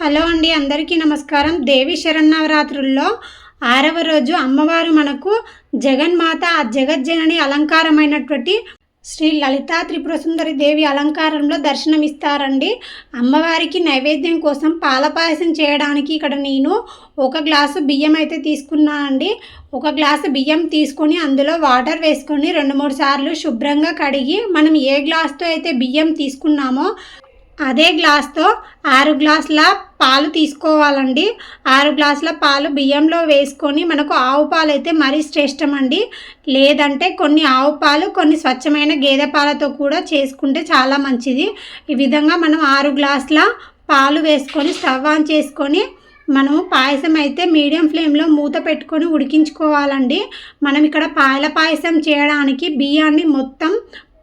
Hello అండి అందరికీ నమస్కారం. దేవి శరన్నవరాత్రుల్లో ఆరవ రోజు అమ్మవారు మనకు జగన్మాత ఆ జగజ్జనని అలంకారమైనటువంటి శ్రీ లలితా త్రిపుర సుందరి దేవి అలంకారంలో దర్శనమిస్తారండి. అమ్మవారికి నైవేద్యం కోసం పాలపాయసం చేయడానికి ఇక్కడ నేను ఒక గ్లాసు బియ్యం అయితే తీసుకున్నానండి. ఒక గ్లాసు బియ్యం తీసుకొని అందులో వాటర్ వేసుకొని రెండు మూడు సార్లు శుభ్రంగా కడిగి మనం ఏ గ్లాస్తో అయితే బియ్యం తీసుకున్నామో అదే గ్లాస్తో ఆరు గ్లాసుల పాలు తీసుకోవాలండి. ఆరు గ్లాసుల పాలు బియ్యంలో వేసుకొని మనకు ఆవు పాలు అయితే మరీ శ్రేష్టం అండి లేదంటే కొన్ని ఆవు పాలు కొన్ని స్వచ్ఛమైన గేదె పాలతో కూడా చేసుకుంటే చాలా మంచిది. ఈ విధంగా మనం ఆరు గ్లాసుల పాలు వేసుకొని స్టవ్ ఆన్ చేసుకొని మనము పాయసం అయితే మీడియం ఫ్లేమ్లో మూత పెట్టుకొని ఉడికించుకోవాలండి. మనం ఇక్కడ పాల పాయసం చేయడానికి బియ్యాన్ని మొత్తం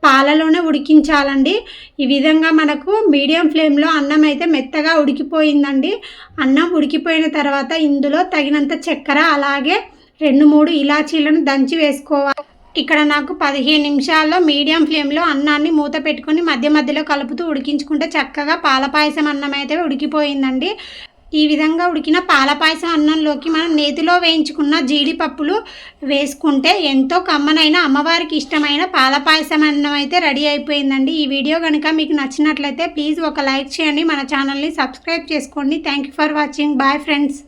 పాలలోనే ఉడికించాలండి. ఈ విధంగా మనకు మీడియం ఫ్లేమ్లో అన్నం అయితే మెత్తగా ఉడికిపోయిందండి. అన్నం ఉడికిపోయిన తర్వాత ఇందులో తగినంత చక్కెర అలాగే రెండు మూడు ఇలాచీలను దంచి వేసుకోవాలి. ఇక్కడ నాకు పదిహేను నిమిషాల్లో మీడియం ఫ్లేమ్లో అన్నాన్ని మూత పెట్టుకొని మధ్య మధ్యలో కలుపుతూ ఉడికించుకుంటే చక్కగా పాల పాయసం అన్నం అయితే ఉడికిపోయిందండి. ఈ విధంగా ఉడికిన పాల పాయసం అన్నంలోకి మనం నేతిలో వేయించుకున్న జీడిపప్పులు వేసుకుంటే ఎంతో కమ్మనైన అమ్మవారికి ఇష్టమైన పాల పాయసం అన్నం అయితే రెడీ అయిపోయిందండి. ఈ వీడియో కనుక మీకు నచ్చినట్లయితే ప్లీజ్ ఒక లైక్ చేయండి. మన ఛానల్ని సబ్స్క్రైబ్ చేసుకోండి. Thank you for watching bye friends